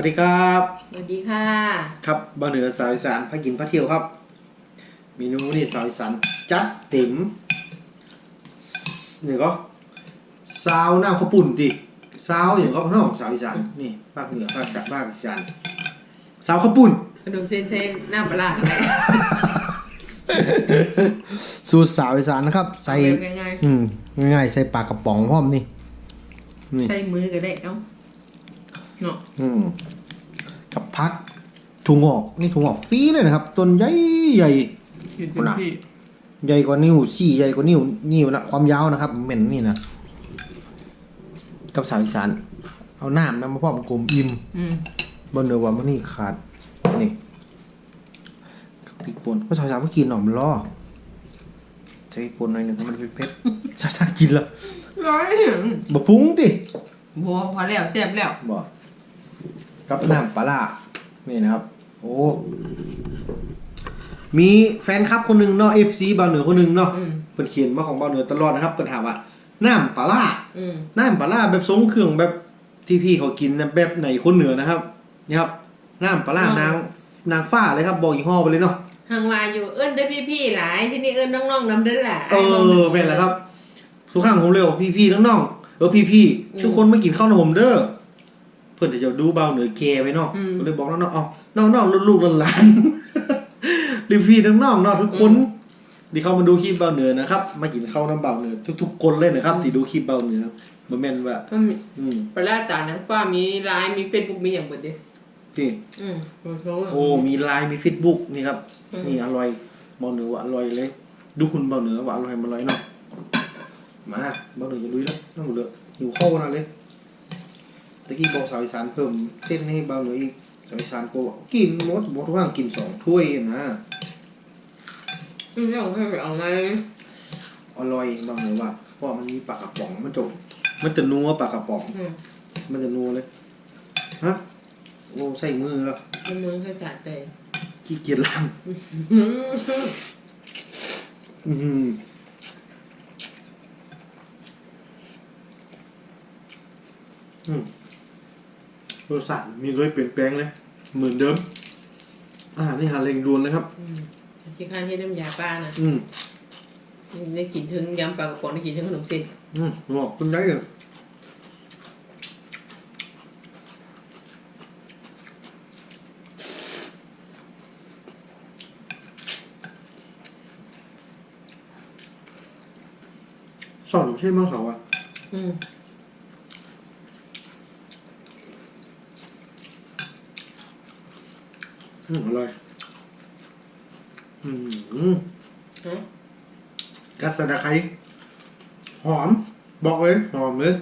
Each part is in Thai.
สวัสดีครับสวัสดีค่ะ ครับบ้านเหนือสาวอีสานพากินพาเที่ยวครับเมนูนี่สาวอีสานจัดเต็มนี่ก็ซาวน้ำข้าวปุ่นดิซาวอย่างก็พี่น้องสาวอีสานนี่ภาคเหนือภาคอีสานภาคอีสานซาวข้าวปุ่นขนมเส้นเส้นน้ำปลาร้าอะไรสูตรสาวอีสานนะครับ ใส่แบบง่ายอืมง่ายๆใส่ปลากระป๋องพร้อมนี่นี่ๆใช้มือก็ได้เอ้าเนาะอืม กับพักถุงออกนี่ถุงออกฟรีเลยนะครับ ต้นใหญ่ใหญ่อยู่เต็มที่ ใหญ่กว่านิ้วสี่ใหญ่กว่านิ้วนิ้วนะความยาวนะครับเหม็นนี่นะกับสาวอีสานเอาน้ำนะมาพร้อมกลมอิ่มอืมบนเนื้อว่ามันนี่ขาดนี่กับพริกป่นก็สาวสาวก็กินหน่อมล่อใช้พริกป่นหน่อยหนึ่งให้มันเผ็ดๆสาวสาวกินละร้อยหนึ่งบ่ปรุงดิบัวพอแล้วแซ่บแล้วบ่ กับน้ำปลาร้านี่นะครับ โอ้มีแฟนคลับคนหนึ่งเนาะ FC บาวเหนือคนหนึ่งเนาะอืมเพิ่นเขียนมาของบาวเหนือตลอดนะครับเพิ่นถามว่าน้ำปลาร้าอืมน้ำปลาร้าแบบทรงเครื่องแบบที่พี่เขากินนะแบบไหนคนเหนือนะครับนี่ครับน้ำปลาร้านางนางฟ้าเลยครับบอกยี่ห้อไปเลยเนาะ ทางวาอยู่เอิ้นได้พี่ๆหลายที่นี่เอิ้นน้องๆนำเด้อล่ะเออเป็นแหละครับ ทุกครั้งผมเร็วพี่พี่ๆน้องๆเออพี่พี่ๆทุกคนมากินข้าวหนมเด้อเพื่อนจะดูเบาเหนือเกไว้เนาะก็เลยบอกน้องๆเอาน้องๆลูกๆหลานๆรีพี่น้องๆเนาะทุกคนที่เข้ามาดูคลิปเบาเหนือนะครับ มากินข้าวน้ำเบาเหนือทุกๆคนเลยนะครับที่ดูคลิปเบาเหนือมันแม่นว่ามันมีอืมปลาร้าตานังฟ้ามีไลน์มีเฟซบุ๊กมีอย่างเบิดเด้นี่อืมโอ้โหโอ้มีไลน์มีเฟซบุ๊กนี่ครับอืมนี่อร่อยเบาเหนือว่าอร่อยเลย ดูคุณเบาเหนือว่าอร่อยมันอร่อยเนาะมาเบาเหนืออย่าลุยแล้วนั่งเหลือหิวข้าวนะเลย ตะกี้บอกสาวอีสานเพิ่มเส้นให้เบาเหนืออีกสาวอีสานโกบอกกินหมดหมดทุกอย่างกินสองถ้วยนะอืมเอาให้ไปเอามาเลยอร่อยเบาเหนือว่าเพราะมันมีปลากระป๋องมันจบมันจะนัวปลากระป๋อง อืมมันจะนัวเลยฮะโอ้ใส่มือแล้วเอามือให้สะใจขี้เกียจล้าง อืม อืมอืม รสชาติมีรสเปลี่ยนแปลงเลย เหมือนเดิม อาหารนี่หาเร่งด่วนเลยครับ อืมที่ข้านที่น้ำยาป้านะอืมได้กินถึงยำปลากระป๋องได้กินถึงขนมเส้นอืมบอกคุณได้เลยสอนใช่ไหมยเขาอะ อืม อืมอร่อย อืมฮะกัสดาไคร้หอม บอกเลย หอมเลย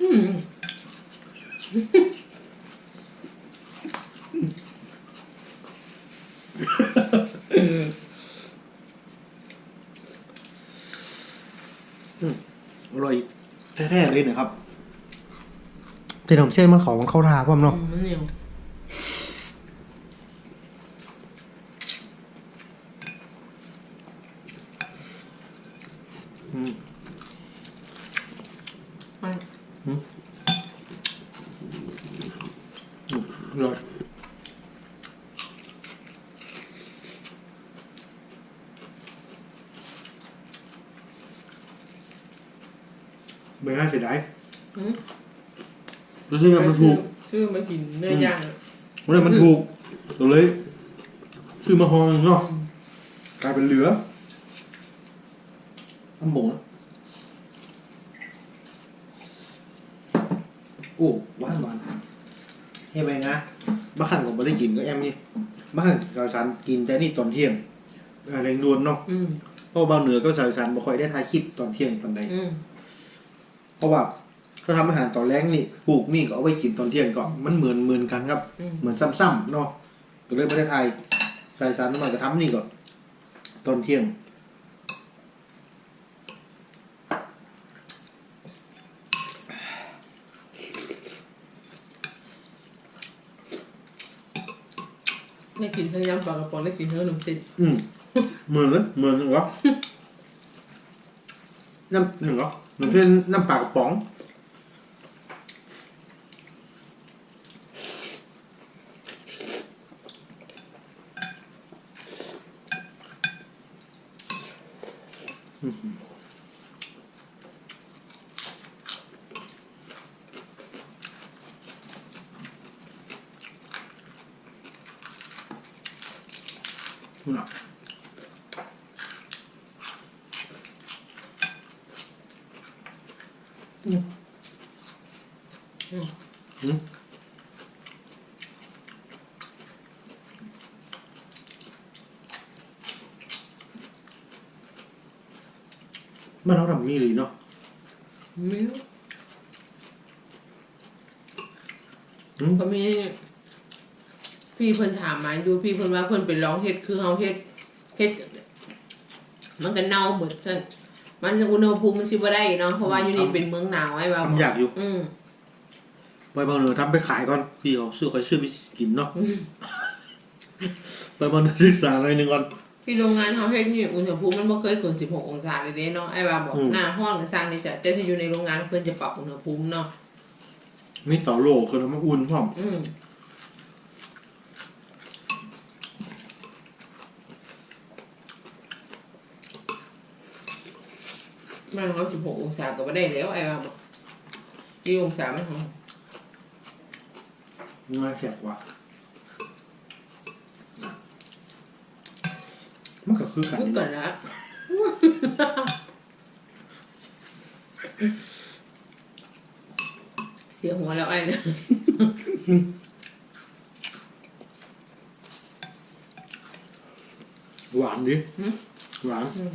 อืม อร่อย แท้ๆเลยนะครับ แต่น้ำเชื่อมันเขามันเข้าทาพ่อมเนาะ มันเหนียว อืม ไป อืมอร่อย ไม่น่าเสียดายอืมรู้สึกว่ามันถูกซื้อมากินเนื้อย่างอะรู้สึกมันถูกเราเลยซื้อมาหองเนาะกลายเป็นเหลืออันโบนะโอ้หวานหวานเฮ้ยไปนะบ้าขันผมไม่ได้กินก็แอมนี่บ้าขันสาวสารกินแต่นี่ตอนเที่ยงอะไรรวนเนาะอืมเพราะว่าบางเหนือก็สาวสารบ่ค่อยได้ทายคลิปตอนเที่ยงตอนใด อืม เพราะว่าเขาทำอาหารตอนแรกนี่ปลูกนี่ก็เอาไว้กินตอนเที่ยงก่อนมันเหมือนเหมือนกันครับ อืม เหมือนซ้ำๆเนาะก็เลยไม่ได้ทายสายสารน้ำมันก็ทำนี่ก่อนตอนเที่ยงได้กินทั้งยำปลากระป๋องได้กินทั้งขนมเส้นอืม เหมือนเลยเหมือนเหรอน้ำหนึ่งเหรอ หนึ่งเป็นน้ำปลากระป๋อง มมันเราทำมีเลยเนาะไม่รู้อืมก็มี พี่เพิ่นถามมาอยู่พี่เพิ่นว่าเพิ่นไปร้องเฮ็ดคือเฮาเฮ็ดเฮ็ด มันก็เน่าหมดซั่นมันอุณหภูมิมันสิบ่ได้เนาะเพราะว่าอยู่นี่เป็นเมืองหนาวไอ้ว่า ทำอยากอยู่ อืม ไปบางเหนือทำไปขายก่อนพี่เขาซื้อคอยซื้อไปกินเนาะอืมไปบางเหนือศึกษาหน่อยหนึ่งก่อนที่โรงงานเฮาเฮ็ดนี่อุณหภูมิมันบ่เคยเกิน16องศาเลยเด้เนาะไอ้ว่าบอกอืมหน้าห้องก็สร้างนี่จ้ะแต่ที่อยู่ในโรงงานเพิ่นจะปรับอุณหภูมิเนาะมีเต่าโลคือทำมาอุ่นพร้อมอืมมันเขา16องศาก็บ่ได้แล้วไอ้ว่าบอกกี่องศามันของ ง่ายแสบกว่ามันก็คือกันพูดนี่ก่อเนาะนนะเสียหัวแล้วไอ้เนี่ยหวานดิหืมหวานอืม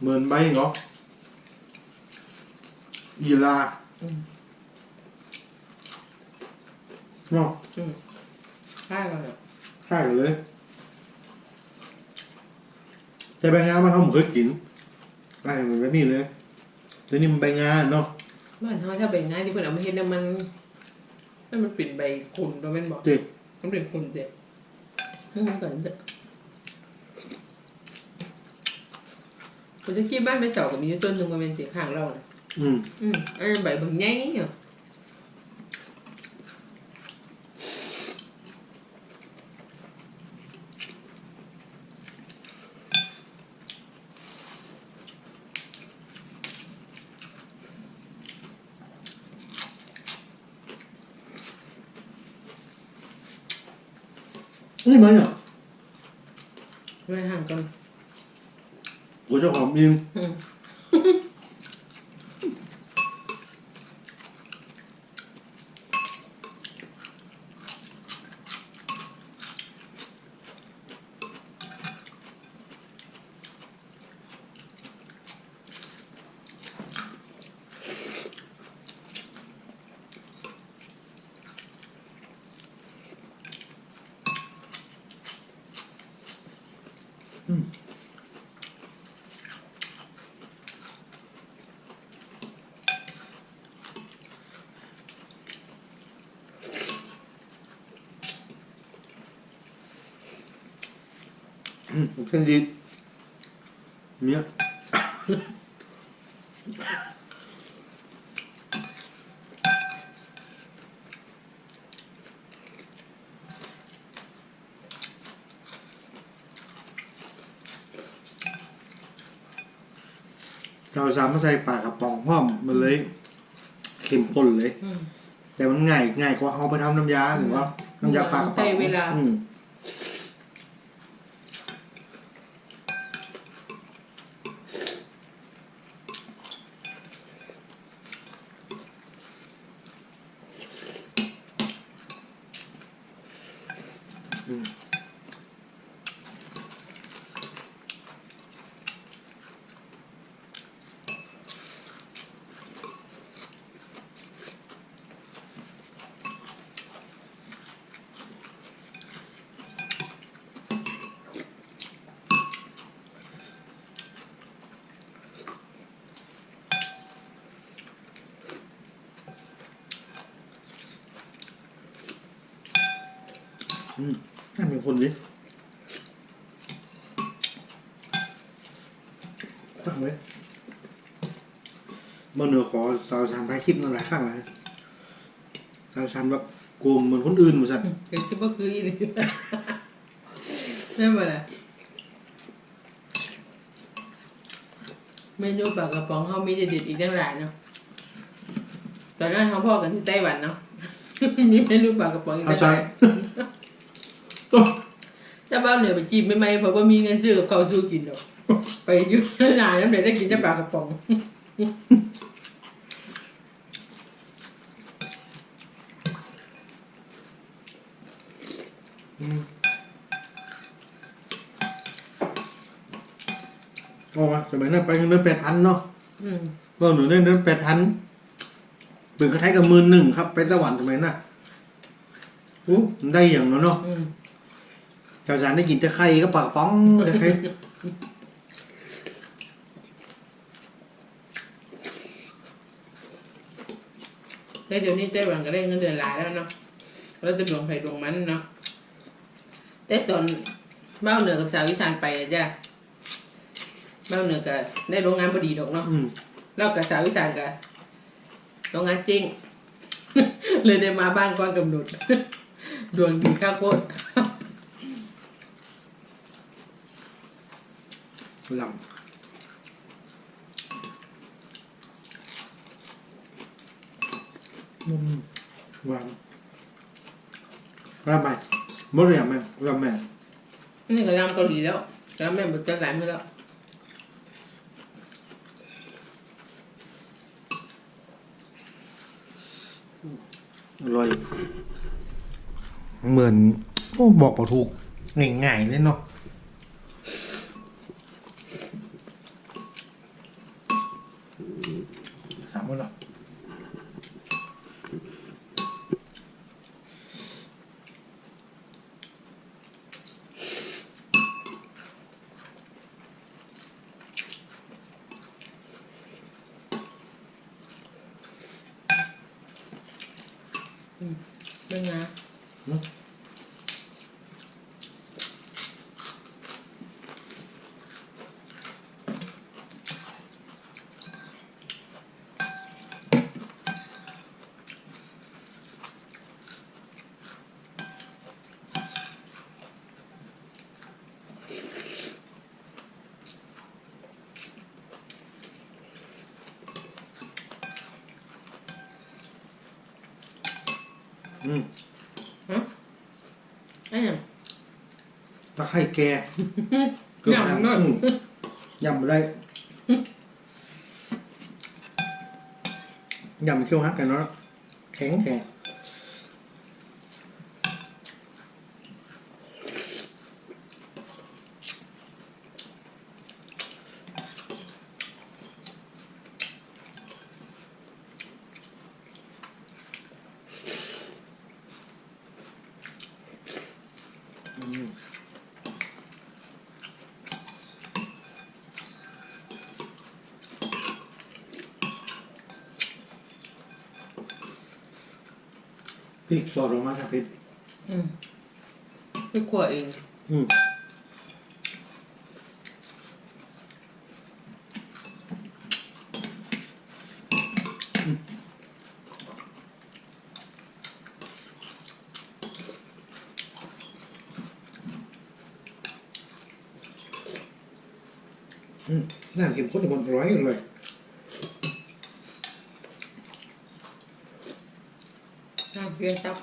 เหมือนใบเหรอยีราอืม เนาะใช่แล้วเนี่ยใช่เลย แต่ใบงามันเขาผมเคยกินไอ้เหมือนแบบนี้เลยแต่นี่มันใบงาเนาะบ้านเขาถ้าใบง่ายที่เพิ่นเอามาเฮ็ดเนี่ยมันนั่นมันเป็นใบขุนตัวแม่นบอกเด็กมันเป็นขุนเด็ดอืมก่อนเถอะผมจะคิดบ้านไม่เสากับมีอยู่ต้นหนึ่งมันเป็นสีข้างเราน่ะอืมอืมอันนั้นใบบางใหญ่เนี่ย นี่มันอะไม่ห่างกันกูเจะหอมเองอืม เส้นดีเนี่ยเราสามารถใส่ปลากระป๋องพร้อมมันเลยเข้มข้นเลยอืมแต่มันง่ายง่ายกว่าเอาไปทำน้ำยาหรือว่าน้ำยาปลากระป๋องใช้เวลา อืม อืม อืมน่าเป็นคนดิเลยเมื่อเหนือขอสาวชันท้ายคลิปนั่นหลายครั้งแล้วสาวชันแบบโกงเหมือนคนอื่นเหมือนสันเดี๋ยวคิดว่าคืออีหลีแม่นบ่ล่ะเมนูปลากระป๋องเขามีเด็ดๆอีกตั้งหลายเนาะตอนนั้นเขาพ่อกันที่ไต้หวันเนาะมีเมนูปลากระป๋องอีกเอาตั้งหชันลาย ถ้าบ้านเหนือไปจีบไม่ไหมเพราะว่ามีเงินซื้อกับเขาวสู้กินดอกไปอยู่นานแล้วเดี๋ยวได้กินแต่ปลากระป๋องโอ้มาสมัยนั้นไปเงินเดือนแปดพันเนาะอืมเมื่อหนูได้เดือนแปดพันเปิดกระไทยกับหมื่นหนึ่งครับ ไปไต้หวันสมัยน่ะโอ้มันได้อย่างนั้นเนาะอืม สาวชันได้กินแต่ไข่ก็ปากป้องแต่ไข่แต่เดี๋ยวนี้ไต้หวันก็ได้เงินเดือนหลายแล้วเนาะเราจะดวงไผ่ดวงมันเนาะแต่ตอนบ้านเหนือกับสาวอีสานไปอะจ้ะบ้านเหนือก็ได้โรงงานพอดีดอกเนาะอืมแล้วกับสาวอีสานก็โรงงานจริง เลยได้มาบ้านก่อนกำหนด ดวงดีข้าวโพดห ลังอืมหวานรับไหมหมดเลยอะแม่รับแม่นี่ก็รำเกาหลีแล้วรำแม่นเบิดกันหลายมื้อแล้วอร่อย เหมือนโอ้บอกปอถูกง่ายๆเลยเนาะ มวันละเรื่องนะ ไคร่แกยำนั่นอืมยำอะไรยำเคี่ยวฮักกันเนาะแข็งแข็งอืม พริกสอดลงมาครับพริกอืมไปขัวเองอืมอืมน้ำเค็มข้นหมดร้อยเลย น้ำ เพียงตับ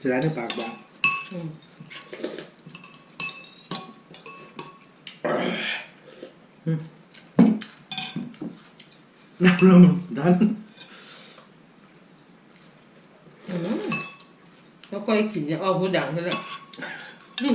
จะได้ในปากบางอืมน้ำลมดันอืมแล้วก็กินจะออกหูดังใช่ไหมอื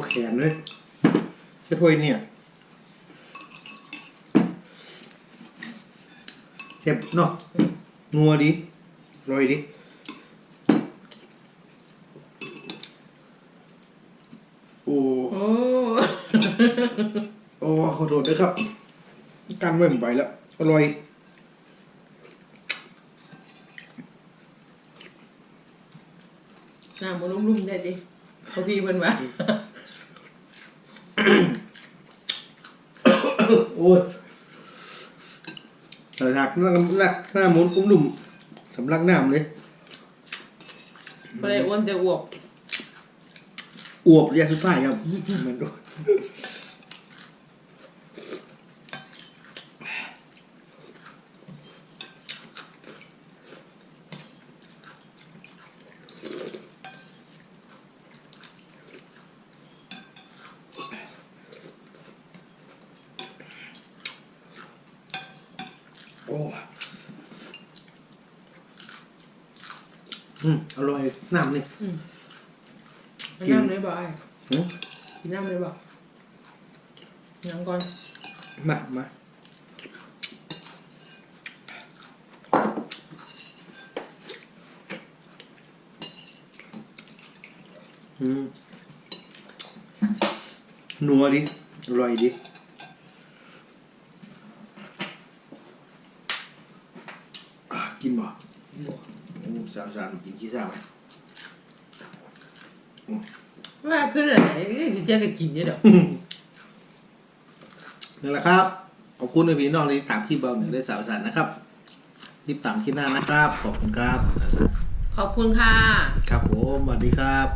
วดแขนเลยแค่ถ้วยเนี่ยเจ็บเนาะนัวดีอร่อยดิโอ้โอ้โอ้ขอโทษด้วยครับกันไม่ไหวแล้วอร่อยน้ำมันลุ่มๆได้ดิพอพี่เพิ่นว่า โอ้ยสลัก หน้าหน้าหน้าหมุนอุ้มลุ่มสำลักน้ำเลยบ่ได้อ้วนแต่อวบอวบยาสุดท้ายครับมันโดน อืมอร่อยน้ำนี่กิน น้ำเลยบ่ไอ้หืมกินน้ำเลยบ่ยังก่อนมามาอืมนัวดิอร่อยดิ อะกินบ่โอ้ สาวสาวกินขี้สาวว่าคืออะไรจะจะกินเนี่ยดอกนั่นแหละครับ ขอบคุณพี่น้องที่ตามที่เบาหนึ่งได้สาวสารนะครับรีบตามที่หน้านะครับ ขอบคุณครับ ขอบคุณค่ะ ครับผมสวัสดีครับ